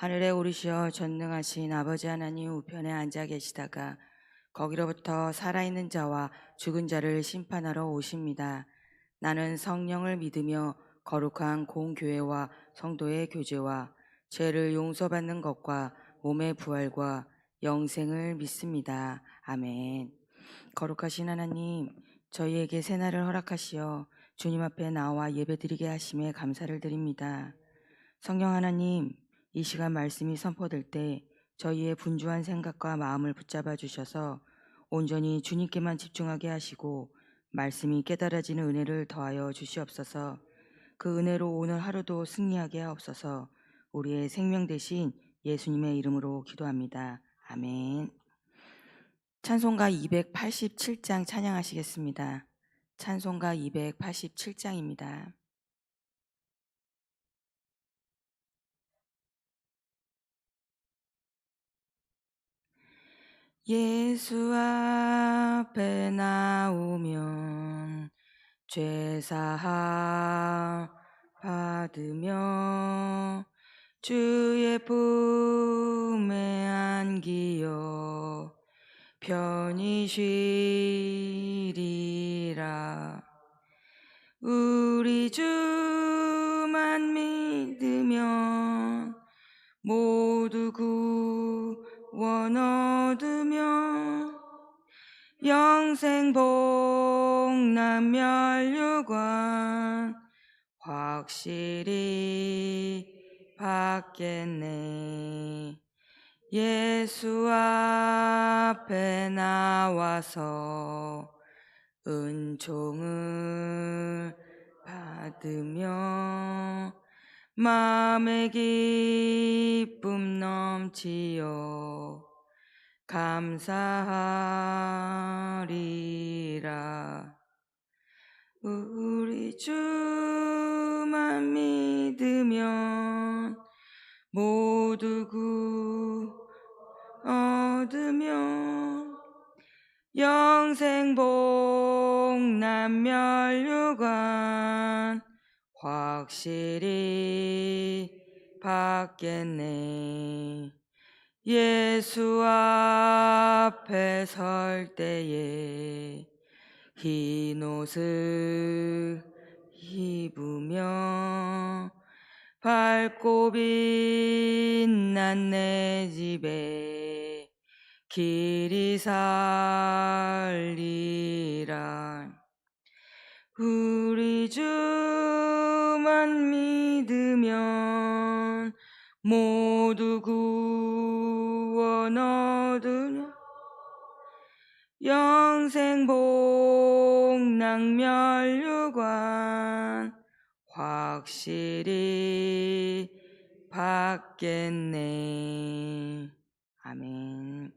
하늘에 오르시어 전능하신 아버지 하나님 우편에 앉아 계시다가 거기로부터 살아있는 자와 죽은 자를 심판하러 오십니다. 나는 성령을 믿으며 거룩한 공교회와 성도의 교제와 죄를 용서받는 것과 몸의 부활과 영생을 믿습니다. 아멘. 거룩하신 하나님, 저희에게 새날을 허락하시어 주님 앞에 나와 예배드리게 하심에 감사를 드립니다. 성령 하나님, 이 시간 말씀이 선포될 때 저희의 분주한 생각과 마음을 붙잡아 주셔서 온전히 주님께만 집중하게 하시고 말씀이 깨달아지는 은혜를 더하여 주시옵소서. 그 은혜로 오늘 하루도 승리하게 하옵소서. 우리의 생명 대신 예수님의 이름으로 기도합니다. 아멘. 찬송가 287장 찬양하시겠습니다. 찬송가 287장입니다. 예수 앞에 나오면 죄사함 받으며 주의 품에 안기어 편히 쉬리라. 우리 주만 믿 영생 복남 멸류관 확실히 받겠네. 예수 앞에 나와서 은총을 받으며 마음의 기쁨 넘치어 감사하리라. 우리 주만 믿으면 모두 구 얻으며 영생 복남 멸류관 확실히 받겠네 예수 앞에 설 때에 흰 옷을 입으며 밝고 빛난 내 집에 길이 살리라. 우리 주만 믿으면 모두 구 원 얻으며 영생 복랑 멸류관 확실히 받겠네. 아멘.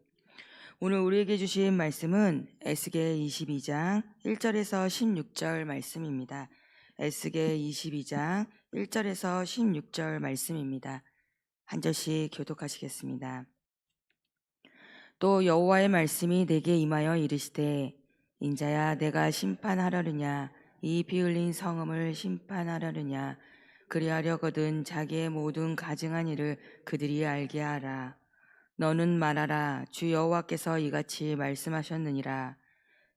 오늘 우리에게 주신 말씀은 에스겔 22장 1절에서 16절 말씀입니다. 에스겔 22장 1절에서 16절 말씀입니다. 한 절씩 교독하시겠습니다. 또 여호와의 말씀이 내게 임하여 이르시되 인자야 내가 심판하려느냐 이비 흘린 성음을 심판하려느냐 그리하려거든 자기의 모든 가증한 일을 그들이 알게 하라. 너는 말하라 주 여호와께서 이같이 말씀하셨느니라.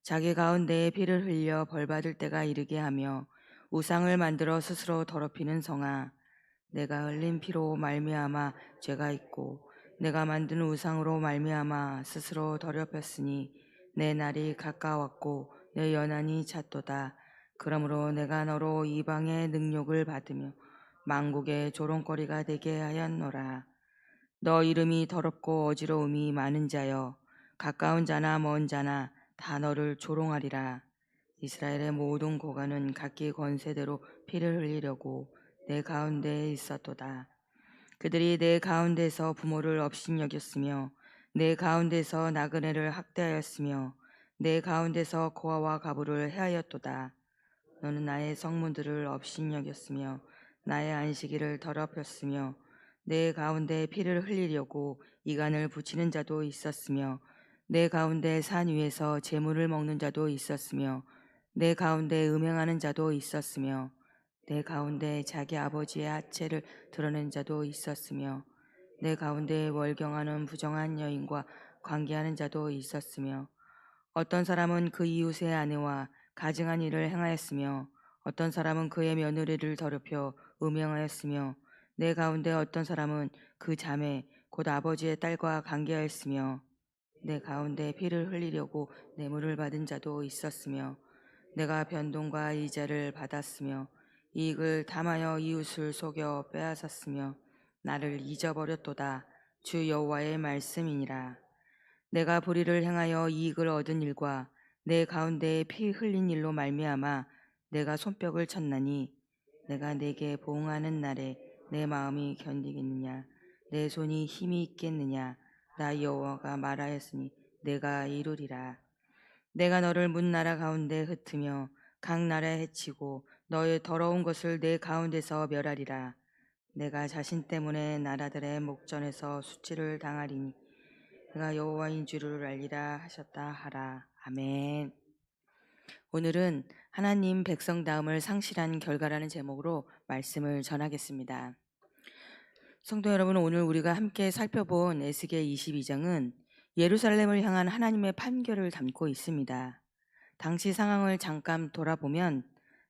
자기 가운데에 피를 흘려 벌 받을 때가 이르게 하며 우상을 만들어 스스로 더럽히는 성아 내가 흘린 피로 말미암아 죄가 있고 내가 만든 우상으로 말미암아 스스로 더럽혔으니 내 날이 가까웠고 내 연한이 찼도다. 그러므로 내가 너로 이방의 능욕을 받으며 망국의 조롱거리가 되게 하였노라. 너 이름이 더럽고 어지러움이 많은 자여 가까운 자나 먼 자나 다 너를 조롱하리라. 이스라엘의 모든 고관은 각기 권세대로 피를 흘리려고 내 가운데에 있었도다. 그들이 내 가운데서 부모를 업신여겼으며 내 가운데서 나그네를 학대하였으며 내 가운데서 고아와 가부를 해하였도다. 너는 나의 성문들을 업신여겼으며 나의 안식일을 더럽혔으며 내 가운데 피를 흘리려고 이간을 붙이는 자도 있었으며 내 가운데 산 위에서 재물을 먹는 자도 있었으며 내 가운데 음행하는 자도 있었으며 내 가운데 자기 아버지의 하체를 드러낸 자도 있었으며 내 가운데 월경하는 부정한 여인과 관계하는 자도 있었으며 어떤 사람은 그 이웃의 아내와 가증한 일을 행하였으며 어떤 사람은 그의 며느리를 더럽혀 음행하였으며 내 가운데 어떤 사람은 그 자매 곧 아버지의 딸과 관계하였으며 내 가운데 피를 흘리려고 뇌물을 받은 자도 있었으며 내가 변동과 이자를 받았으며 이익을 담하여 이웃을 속여 빼앗았으며 나를 잊어버렸도다. 주 여호와의 말씀이니라. 내가 불의를 행하여 이익을 얻은 일과 내 가운데에 피 흘린 일로 말미암아 내가 손뼉을 쳤나니 내가 내게 보응하는 날에 내 마음이 견디겠느냐? 내 손이 힘이 있겠느냐? 나 여호와가 말하였으니 내가 이루리라. 내가 너를 문 나라 가운데 흩으며 각 나라에 해치고 너의 더러운 것을 내 가운데서 멸하리라. 내가 자신 때문에 나라들의 목전에서 수치를 당하리니 내가 여호와인 줄을 알리라 하셨다 하라. 아멘. 오늘은 하나님 백성 다음을 상실한 결과라는 제목으로 말씀을 전하겠습니다. 성도 여러분, 오늘 우리가 함께 살펴본 에스겔 22장은 예루살렘을 향한 하나님의 판결을 담고 있습니다. 당시 상황을 잠깐 돌아보면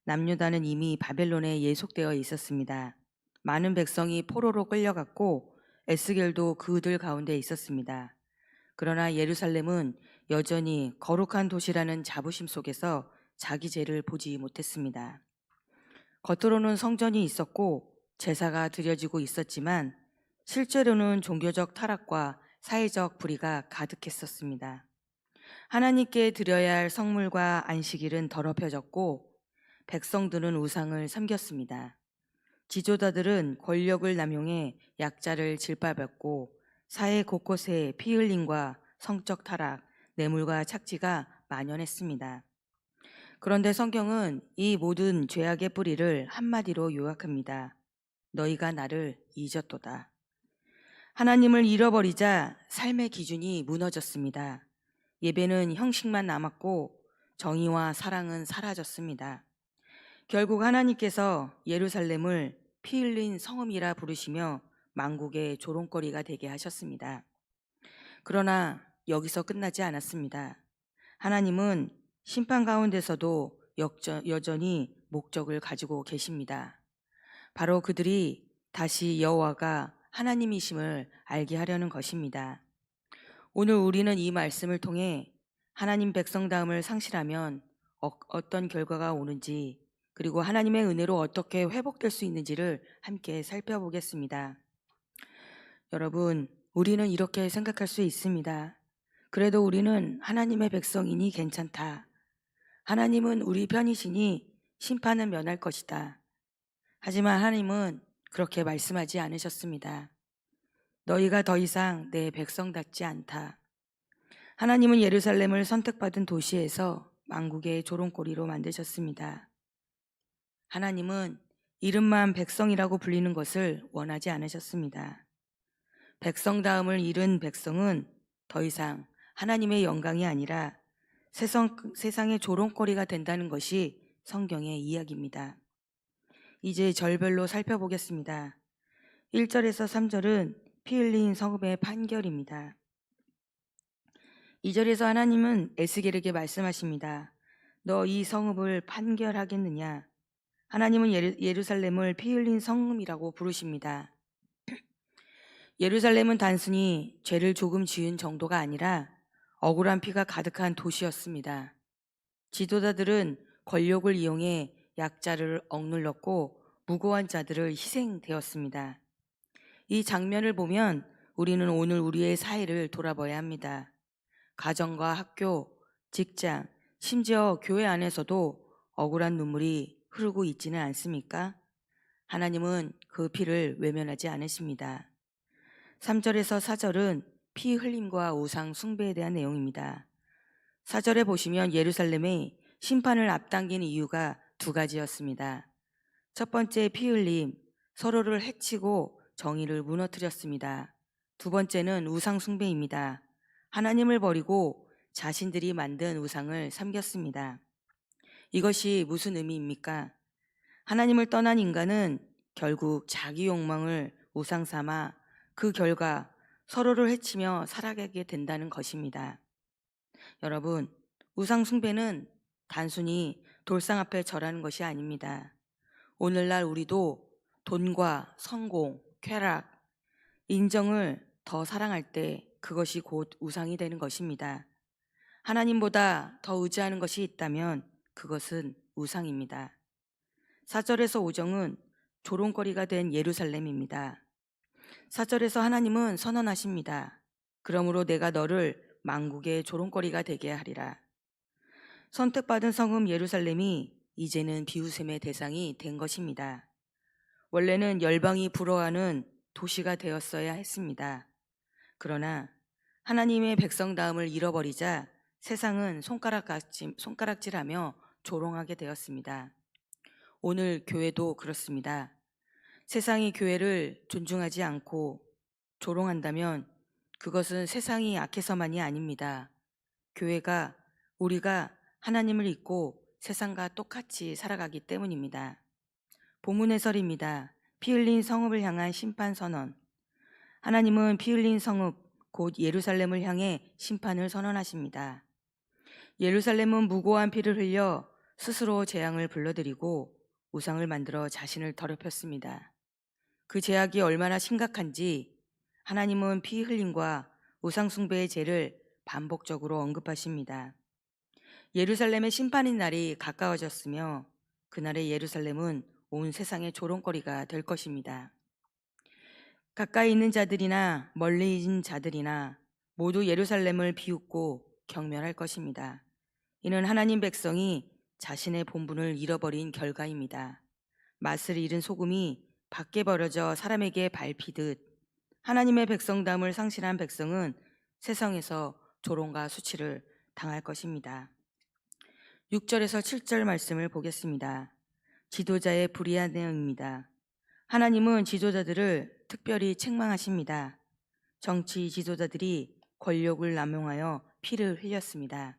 남유다는 이미 바벨론에 예속되어 있었습니다. 많은 백성이 포로로 끌려갔고 에스겔도 그들 가운데 있었습니다. 그러나 예루살렘은 여전히 거룩한 도시라는 자부심 속에서 자기 죄를 보지 못했습니다. 겉으로는 성전이 있었고 제사가 드려지고 있었지만 실제로는 종교적 타락과 사회적 불의가 가득했었습니다. 하나님께 드려야 할 성물과 안식일은 더럽혀졌고 백성들은 우상을 섬겼습니다. 지도자들은 권력을 남용해 약자를 질밟았고 사회 곳곳에 피 흘림과 성적 타락, 뇌물과 착취가 만연했습니다. 그런데 성경은 이 모든 죄악의 뿌리를 한마디로 요약합니다. 너희가 나를 잊었도다. 하나님을 잃어버리자 삶의 기준이 무너졌습니다. 예배는 형식만 남았고 정의와 사랑은 사라졌습니다. 결국 하나님께서 예루살렘을 피 흘린 성읍이라 부르시며 망국의 조롱거리가 되게 하셨습니다. 그러나 여기서 끝나지 않았습니다. 하나님은 심판 가운데서도 여전히 목적을 가지고 계십니다. 바로 그들이 다시 여호와가 하나님이심을 알게 하려는 것입니다. 오늘 우리는 이 말씀을 통해 하나님 백성다움을 상실하면 어, 떤 결과가 오는지 그리고 하나님의 은혜로 어떻게 회복될 수 있는지를 함께 살펴보겠습니다. 여러분, 우리는 이렇게 생각할 수 있습니다. 그래도 우리는 하나님의 백성이니 괜찮다. 하나님은 우리 편이시니 심판은 면할 것이다. 하지만 하나님은 그렇게 말씀하지 않으셨습니다. 너희가 더 이상 내 백성답지 않다. 하나님은 예루살렘을 선택받은 도시에서 망국의 조롱거리로 만드셨습니다. 하나님은 이름만 백성이라고 불리는 것을 원하지 않으셨습니다. 백성다움을 잃은 백성은 더 이상 하나님의 영광이 아니라 세상, 세상의 조롱거리가 된다는 것이 성경의 이야기입니다. 이제 절별로 살펴보겠습니다. 1절에서 3절은 피 흘린 성읍의 판결입니다. 2절에서 하나님은 에스겔에게 말씀하십니다. 너 이 성읍을 판결하겠느냐? 하나님은 예루- 예루살렘을 피 흘린 성읍이라고 부르십니다. 예루살렘은 단순히 죄를 조금 지은 정도가 아니라 억울한 피가 가득한 도시였습니다. 지도자들은 권력을 이용해 약자를 억눌렀고 무고한 자들을 희생되었습니다. 이 장면을 보면 우리는 오늘 우리의 사회를 돌아봐야 합니다. 가정과 학교, 직장, 심지어 교회 안에서도 억울한 눈물이 흐르고 있지는 않습니까? 하나님은 그 피를 외면하지 않으십니다. 3절에서 4절은 피 흘림과 우상 숭배에 대한 내용입니다. 4절에 보시면 예루살렘의 심판을 앞당긴 이유가 두 가지였습니다. 첫 번째 피 흘림, 서로를 해치고 정의를 무너뜨렸습니다. 두 번째는 우상 숭배입니다. 하나님을 버리고 자신들이 만든 우상을 섬겼습니다. 이것이 무슨 의미입니까? 하나님을 떠난 인간은 결국 자기 욕망을 우상 삼아 그 결과 서로를 해치며 살아가게 된다는 것입니다. 여러분, 우상 숭배는 단순히 돌상 앞에 절하는 것이 아닙니다. 오늘날 우리도 돈과 성공, 쾌락, 인정을 더 사랑할 때 그것이 곧 우상이 되는 것입니다. 하나님보다 더 의지하는 것이 있다면 그것은 우상입니다. 4절에서 5정은 조롱거리가 된 예루살렘입니다. 4절에서 하나님은 선언하십니다. 그러므로 내가 너를 만국의 조롱거리가 되게 하리라. 선택받은 성읍 예루살렘이 이제는 비웃음의 대상이 된 것입니다. 원래는 열방이 부러워하는 도시가 되었어야 했습니다. 그러나 하나님의 백성다움을 잃어버리자 세상은 손가락질, 손가락질 하며 조롱하게 되었습니다. 오늘 교회도 그렇습니다. 세상이 교회를 존중하지 않고 조롱한다면 그것은 세상이 악해서만이 아닙니다. 교회가 우리가 하나님을 잊고 세상과 똑같이 살아가기 때문입니다. 본문 해설입니다. 피 흘린 성읍을 향한 심판 선언. 하나님은 피 흘린 성읍 곧 예루살렘을 향해 심판을 선언하십니다. 예루살렘은 무고한 피를 흘려 스스로 재앙을 불러들이고 우상을 만들어 자신을 더럽혔습니다. 그 죄악이 얼마나 심각한지 하나님은 피 흘림과 우상 숭배의 죄를 반복적으로 언급하십니다. 예루살렘의 심판의 날이 가까워졌으며 그날의 예루살렘은 온 세상의 조롱거리가 될 것입니다. 가까이 있는 자들이나 멀리 있는 자들이나 모두 예루살렘을 비웃고 경멸할 것입니다. 이는 하나님 백성이 자신의 본분을 잃어버린 결과입니다. 맛을 잃은 소금이 밖에 버려져 사람에게 밟히듯 하나님의 백성담을 상실한 백성은 세상에서 조롱과 수치를 당할 것입니다. 6절에서 7절 말씀을 보겠습니다. 지도자의 불의한 내용입니다. 하나님은 지도자들을 특별히 책망하십니다. 정치 지도자들이 권력을 남용하여 피를 흘렸습니다.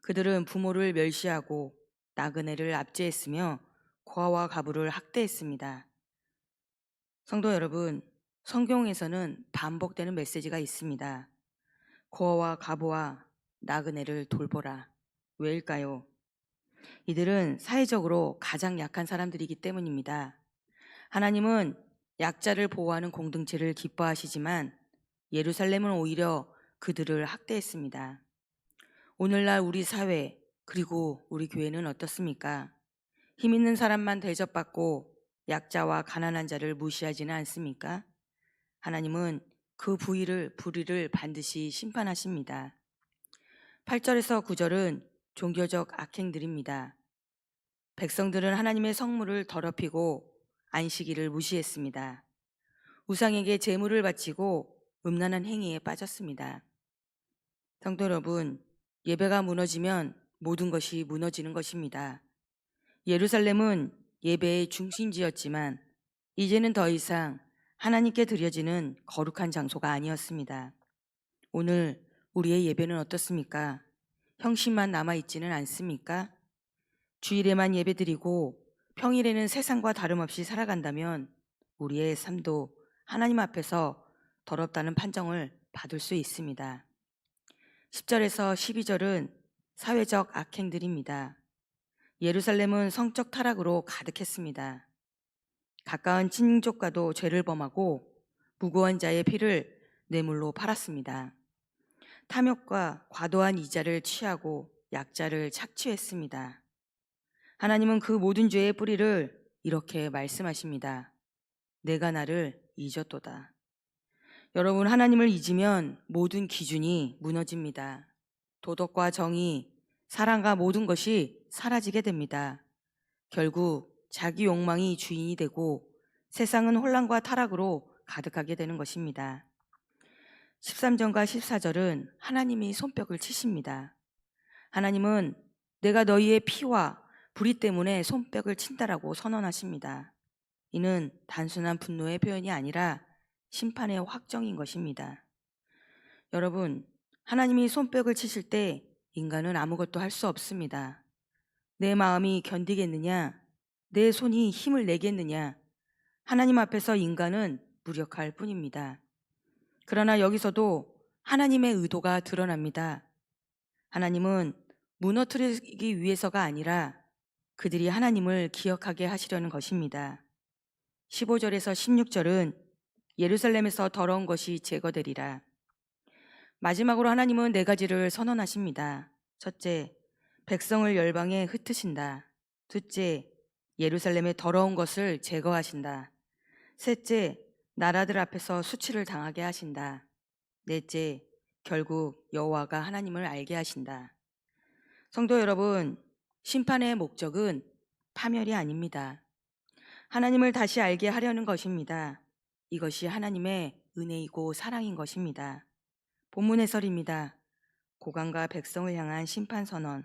그들은 부모를 멸시하고 나그네를 압제했으며 고아와 가부를 학대했습니다. 성도 여러분, 성경에서는 반복되는 메시지가 있습니다. 고아와 가부와 나그네를 돌보라. 왜일까요? 이들은 사회적으로 가장 약한 사람들이기 때문입니다. 하나님은 약자를 보호하는 공동체를 기뻐하시지만 예루살렘은 오히려 그들을 학대했습니다. 오늘날 우리 사회 그리고 우리 교회는 어떻습니까? 힘 있는 사람만 대접받고 약자와 가난한 자를 무시하지는 않습니까? 하나님은 그 부의를 불의를 반드시 심판하십니다. 8절에서 9절은 종교적 악행들입니다. 백성들은 하나님의 성물을 더럽히고 안식일을 무시했습니다. 우상에게 제물을 바치고 음란한 행위에 빠졌습니다. 성도 여러분, 예배가 무너지면 모든 것이 무너지는 것입니다. 예루살렘은 예배의 중심지였지만 이제는 더 이상 하나님께 드려지는 거룩한 장소가 아니었습니다. 오늘 우리의 예배는 어떻습니까? 형식만 남아있지는 않습니까? 주일에만 예배 드리고 평일에는 세상과 다름없이 살아간다면 우리의 삶도 하나님 앞에서 더럽다는 판정을 받을 수 있습니다. 10절에서 12절은 사회적 악행들입니다. 예루살렘은 성적 타락으로 가득했습니다. 가까운 친족과도 죄를 범하고 무고한 자의 피를 뇌물로 팔았습니다. 탐욕과 과도한 이자를 취하고 약자를 착취했습니다. 하나님은 그 모든 죄의 뿌리를 이렇게 말씀하십니다. 내가 나를 잊었도다. 여러분, 하나님을 잊으면 모든 기준이 무너집니다. 도덕과 정의, 사랑과 모든 것이 사라지게 됩니다. 결국 자기 욕망이 주인이 되고 세상은 혼란과 타락으로 가득하게 되는 것입니다. 13절과 14절은 하나님이 손뼉을 치십니다. 하나님은 내가 너희의 피와 불의 때문에 손뼉을 친다라고 선언하십니다. 이는 단순한 분노의 표현이 아니라 심판의 확정인 것입니다. 여러분, 하나님이 손뼉을 치실 때 인간은 아무것도 할 수 없습니다. 내 마음이 견디겠느냐? 내 손이 힘을 내겠느냐? 하나님 앞에서 인간은 무력할 뿐입니다. 그러나 여기서도 하나님의 의도가 드러납니다. 하나님은 무너뜨리기 위해서가 아니라 그들이 하나님을 기억하게 하시려는 것입니다. 15절에서 16절은 예루살렘에서 더러운 것이 제거되리라. 마지막으로 하나님은 네 가지를 선언하십니다. 첫째, 백성을 열방에 흩으신다. 둘째, 예루살렘의 더러운 것을 제거하신다. 셋째, 나라들 앞에서 수치를 당하게 하신다. 넷째, 결국 여호와가 하나님을 알게 하신다. 성도 여러분, 심판의 목적은 파멸이 아닙니다. 하나님을 다시 알게 하려는 것입니다. 이것이 하나님의 은혜이고 사랑인 것입니다. 본문 해설입니다. 고관과 백성을 향한 심판 선언.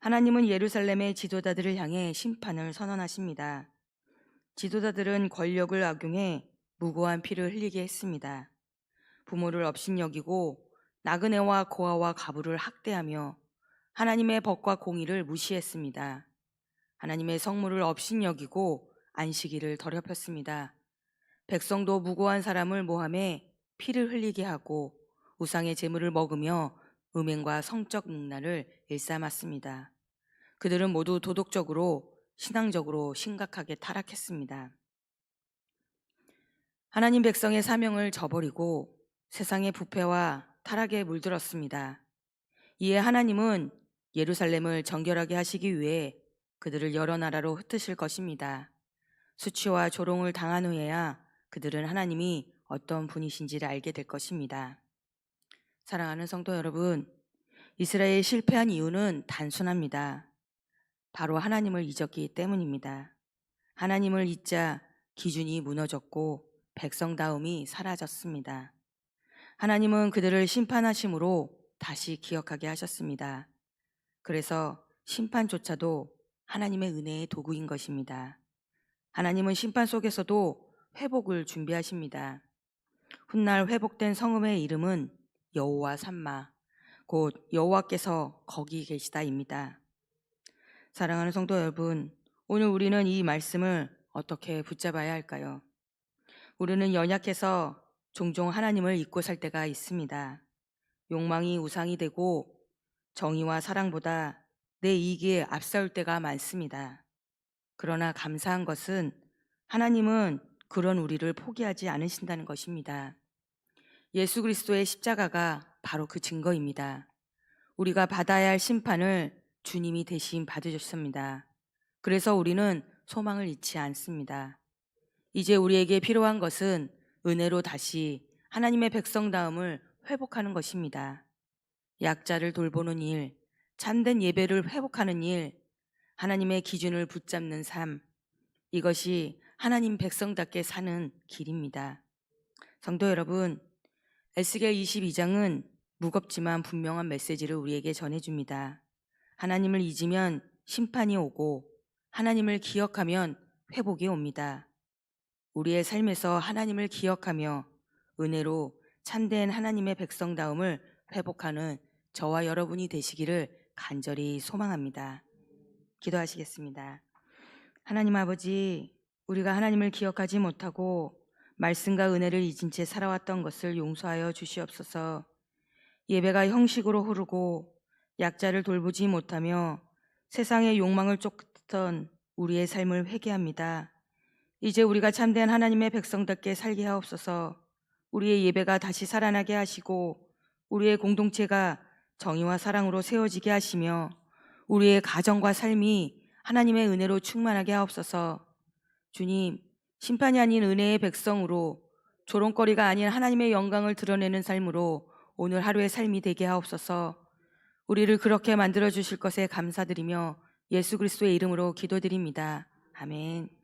하나님은 예루살렘의 지도자들을 향해 심판을 선언하십니다. 지도자들은 권력을 악용해 무고한 피를 흘리게 했습니다. 부모를 업신여기고 나그네와 고아와 가부를 학대하며 하나님의 법과 공의를 무시했습니다. 하나님의 성물을 업신여기고 안식일을 더럽혔습니다. 백성도 무고한 사람을 모함해 피를 흘리게 하고 우상의 재물을 먹으며 음행과 성적 능란을 일삼았습니다. 그들은 모두 도덕적으로 신앙적으로 심각하게 타락했습니다. 하나님 백성의 사명을 저버리고 세상의 부패와 타락에 물들었습니다. 이에 하나님은 예루살렘을 정결하게 하시기 위해 그들을 여러 나라로 흩으실 것입니다. 수치와 조롱을 당한 후에야 그들은 하나님이 어떤 분이신지를 알게 될 것입니다. 사랑하는 성도 여러분, 이스라엘이 실패한 이유는 단순합니다. 바로 하나님을 잊었기 때문입니다. 하나님을 잊자 기준이 무너졌고 백성다움이 사라졌습니다. 하나님은 그들을 심판하심으로 다시 기억하게 하셨습니다. 그래서 심판조차도 하나님의 은혜의 도구인 것입니다. 하나님은 심판 속에서도 회복을 준비하십니다. 훗날 회복된 성읍의 이름은 여호와 삼마, 곧 여호와께서 거기 계시다입니다. 사랑하는 성도 여러분, 오늘 우리는 이 말씀을 어떻게 붙잡아야 할까요? 우리는 연약해서 종종 하나님을 잊고 살 때가 있습니다. 욕망이 우상이 되고 정의와 사랑보다 내 이익에 앞설 때가 많습니다. 그러나 감사한 것은 하나님은 그런 우리를 포기하지 않으신다는 것입니다. 예수 그리스도의 십자가가 바로 그 증거입니다. 우리가 받아야 할 심판을 주님이 대신 받으셨습니다. 그래서 우리는 소망을 잃지 않습니다. 이제 우리에게 필요한 것은 은혜로 다시 하나님의 백성다움을 회복하는 것입니다. 약자를 돌보는 일, 참된 예배를 회복하는 일, 하나님의 기준을 붙잡는 삶, 이것이 하나님 백성답게 사는 길입니다. 성도 여러분, 에스겔 22장은 무겁지만 분명한 메시지를 우리에게 전해줍니다. 하나님을 잊으면 심판이 오고 하나님을 기억하면 회복이 옵니다. 우리의 삶에서 하나님을 기억하며 은혜로 참된 하나님의 백성다움을 회복하는 저와 여러분이 되시기를 간절히 소망합니다. 기도하시겠습니다. 하나님 아버지, 우리가 하나님을 기억하지 못하고 말씀과 은혜를 잊은 채 살아왔던 것을 용서하여 주시옵소서. 예배가 형식으로 흐르고 약자를 돌보지 못하며 세상의 욕망을 쫓던 우리의 삶을 회개합니다. 이제 우리가 참된 하나님의 백성답게 살게 하옵소서. 우리의 예배가 다시 살아나게 하시고 우리의 공동체가 정의와 사랑으로 세워지게 하시며 우리의 가정과 삶이 하나님의 은혜로 충만하게 하옵소서. 주님, 심판이 아닌 은혜의 백성으로 조롱거리가 아닌 하나님의 영광을 드러내는 삶으로 오늘 하루의 삶이 되게 하옵소서. 우리를 그렇게 만들어 주실 것에 감사드리며 예수 그리스도의 이름으로 기도드립니다. 아멘.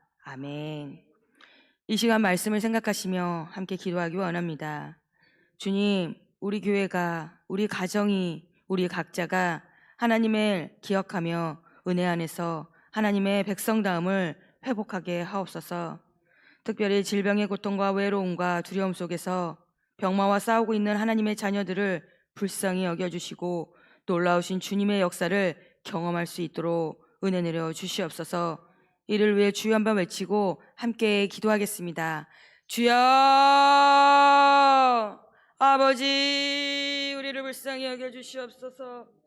아멘. 이 시간 말씀을 생각하시며 함께 기도하기 원합니다. 주님, 우리 교회가, 우리 가정이, 우리 각자가 하나님을 기억하며 은혜 안에서 하나님의 백성다움을 회복하게 하옵소서. 특별히 질병의 고통과 외로움과 두려움 속에서 병마와 싸우고 있는 하나님의 자녀들을 불쌍히 여겨주시고 놀라우신 주님의 역사를 경험할 수 있도록 은혜 내려 주시옵소서. 이를 위해 주여 한번 외치고 함께 기도하겠습니다. 주여 아버지 우리를 불쌍히 여겨 주시옵소서.